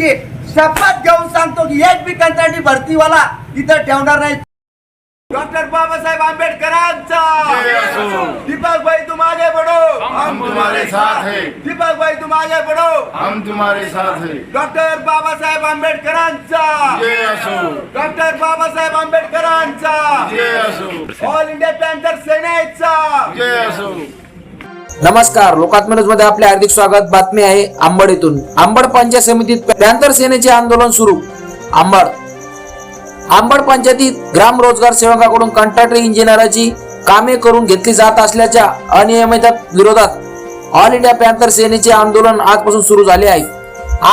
आंबेडकरांची शपथ घेऊन सांगतो की एक बी कंत्राटी भरतीवाला इथं ठेवणार नाही. डॉक्टर बाबासाहेब आंबेडकरांचा. दीपक भाई तुम आगे बढ़ो हम तुम्हारे साथ हैं. दीपक भाई तुम आगे बढ़ो हम तुम्हारे साथ हैं. डॉक्टर बाबासाहेब आंबेडकरांचा. डॉक्टर बाबासाहेब आंबेडकरांचा. ऑल इंडिया पॅन्थर सेनेचा जय असो. नमस्कार लोकात्म न्यूजमध्ये आपले हार्दिक स्वागत. बातमी आहे आंबड येथून आंबड पंचायत समितीत प्यांतर सेनेचे आंदोलन सुरू. आंबड. आंबड पंचायतीत ग्राम रोजगार सेवकाकडून कंत्राटी इंजिनियराची कामे करून घेतली जात असल्याच्या अनियमितता विरोधात ऑल इंडिया पॅन्थर सेनेचे आंदोलन आजपासून सुरू झाले आहे.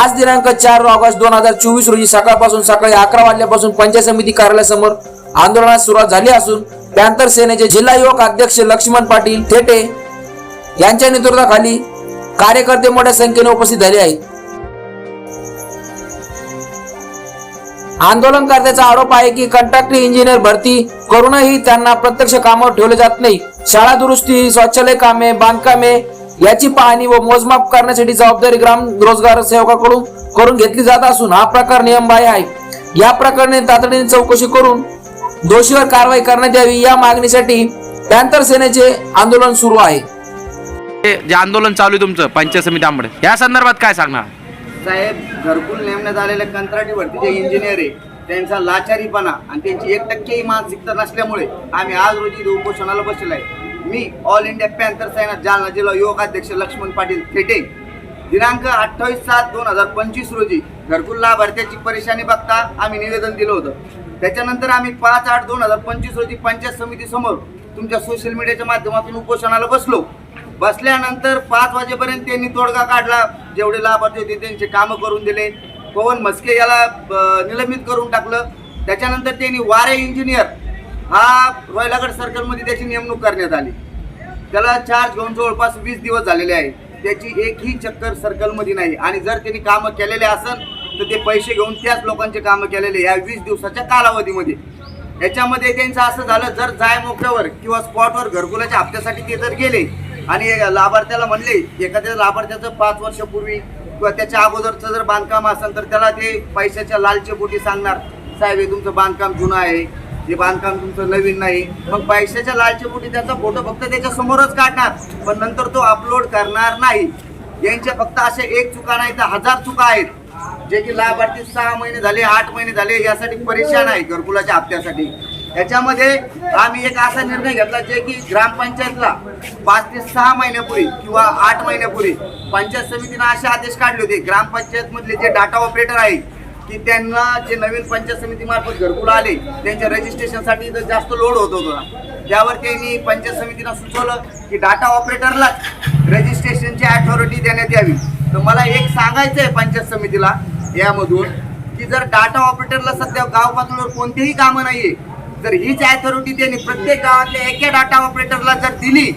आज दिनांक चार ऑगस्ट दोन हजार चोवीस रोजी सकाळपासून सकाळी अकरा वाजल्यापासून पंचायत समिती कार्यालयासमोर आंदोलनास सुरुवात झाली असून पॅन्थर सेनेचे जिल्हा युवक अध्यक्ष लक्ष्मण पाटील थेटे यांच्या नेतृत्वाखाली कार्यकर्ते मोठ्या संख्येने उपस्थित झाले आहेत. आंदोलनकर्त्याचा आरोप आहे की कंट्रॅक्टर इंजिनियर भरती करूनही त्यांना प्रत्यक्ष कामावर ठेवले जात नाही. शाळा दुरुस्ती शौचालय कामे बांधकामे याची पाहणी व मोजमाप करण्यासाठी जबाबदारी ग्राम रोजगार सेवकाकडून करून घेतली जात असून हा प्रकार नियमबाह्य आहे. या प्रकरणी तातडीने चौकशी करून दोषीवर कारवाई करण्यात यावी या मागणीसाठी पॅन्थर सेनेचे आंदोलन सुरू आहे. हे जे आंदोलन चालू आहे तुमचं पंचायत समिती आंबड या संदर्भात काय सांगणार? साहेब घरकुल नेमण्यात आलेल्या कंत्राटी भरतीचे इंजिनियर आहे त्यांचा लाचारीपणा आणि त्यांची एक टक्केही मानसिकता नसल्यामुळे आम्ही आज रोजी उपोषणाला बसलेलो आहे. मी all India panther Sena Jalna जिल्हा युवक अध्यक्ष लक्ष्मण पाटील थेटे. दिनांक अठ्ठावीस सात दोन हजार पंचवीस रोजी घरकुल लाभार्थ्याची परेशानी बघता आम्ही निवेदन दिलं होतं. त्याच्यानंतर आम्ही पाच आठ दोन हजार पंचवीस रोजी पंचायत समितीसमोर तुमच्या सोशल मीडियाच्या माध्यमातून उपोषणाला बसलो. बसल्यानंतर पाच वाजेपर्यंत त्यांनी तोडगा काढला. जेवढे लाभार्थी होते त्यांचे कामं करून दिले. पवन म्हस्के याला निलंबित करून टाकलं. त्याच्यानंतर त्यांनी वारे इंजिनियर हा रॉयलागड सर्कलमध्ये त्याची नेमणूक करण्यात आली. त्याला चार्ज घेऊन जवळपास वीस दिवस झालेले आहे. त्याची एकही चक्कर सर्कलमध्ये नाही. आणि जर त्यांनी कामं केलेले असेल तर ते पैसे घेऊन त्याच लोकांचे कामं केलेले या वीस दिवसाच्या कालावधीमध्ये. याच्यामध्ये त्यांचं असं झालं जर जाय मोकळ्यावर किंवा स्पॉटवर घरकुलाच्या हप्त्यासाठी ते जर गेले आणि लाभार्थ्याला म्हणले एखाद्या लाभार्थ्याचं पाच वर्षापूर्वी किंवा त्याच्या अगोदरचं जर बांधकाम असेल तर त्याला ते पैशाच्या लालचे पोटी सांगणार साहेब हे तुमचं बांधकाम जुनं आहे हे बांधकाम तुमचं नवीन नाही. मग पैशाच्या लालचे पोटी त्याचा फोटो फक्त त्याच्या समोरच काढणार पण नंतर तो अपलोड करणार नाही. यांच्या फक्त अशा एक चुका नाही तर हजार चुका आहेत जे की लाभार्थी सहा महिने झाले आठ महिने झाले यासाठी परेशान आहे घरकुलाच्या हप्त्यासाठी. याच्यामध्ये आम्ही एक असा निर्णय घेतला जे की ग्रामपंचायतला पाच ते सहा महिन्यापूर्वी किंवा आठ महिन्यापूर्वी पंचायत समितीनं असे आदेश काढले होते. ग्रामपंचायतमधले जे डाटा ऑपरेटर आहे की त्यांना जे नवीन पंचायत समितीमार्फत घरकुल आले त्यांच्या रजिस्ट्रेशनसाठी तर जास्त लोड होत होता. त्यावर त्यांनी पंचायत समितीनं सुचवलं की डाटा ऑपरेटरला रजिस्ट्रेशनची अथॉरिटी देण्यात यावी. तर मला एक सांगायचं आहे पंचायत समितीला यामधून की जर डाटा ऑपरेटरला सध्या गाव पातळीवर कोणतेही कामं आहे तर हीच अथॉरिटी त्यांनी प्रत्येक गावातल्या एका डाटा ऑपरेटरला जर दिली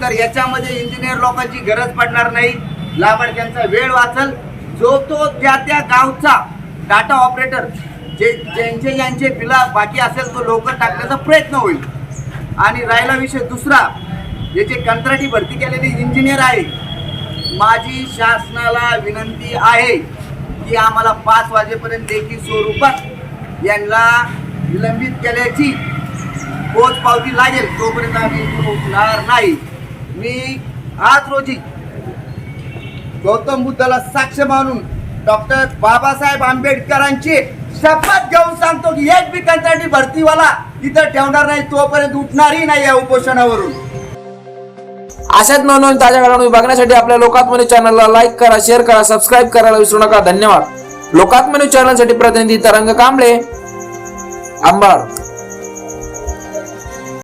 तर याच्यामध्ये इंजिनियर लोकांची गरज पडणार नाही. लाभार्थ्यांचा वेळ वाचल. जो तो त्या त्या गावचा डाटा ऑपरेटर जे ज्यांचे ज्यांचे बिला बाकी असेल तो लवकर टाकण्याचा प्रयत्न होईल. आणि राहिला विषय दुसरा हे जे कंत्राटी भरती केलेले इंजिनियर आहे माझी शासनाला विनंती आहे की आम्हाला पाच वाजेपर्यंत लेखी स्वरूपात यांना विलंबित केल्याची पोच पावती लागेल तोपर्यंत आम्ही उठणार नाही. मी आज रोजी गौतम बुद्धाला साक्ष मानून डॉक्टर बाबासाहेब आंबेडकरांची शपथ घेऊन सांगतो की एक बी कंत्राटी भरतीवाला इथं ठेवणार नाही तोपर्यंत उठणारही नाही या उपोषणावरून. अशाच नवनवीन ताज्या घडामोडी बघण्यासाठी आपल्या लोकात्मनी चॅनलला लाईक करा शेअर करा सबस्क्राईब करायला विसरू नका. धन्यवाद. लोकात्मनी चॅनलसाठी प्रतिनिधी तरंग कांबळे. amar.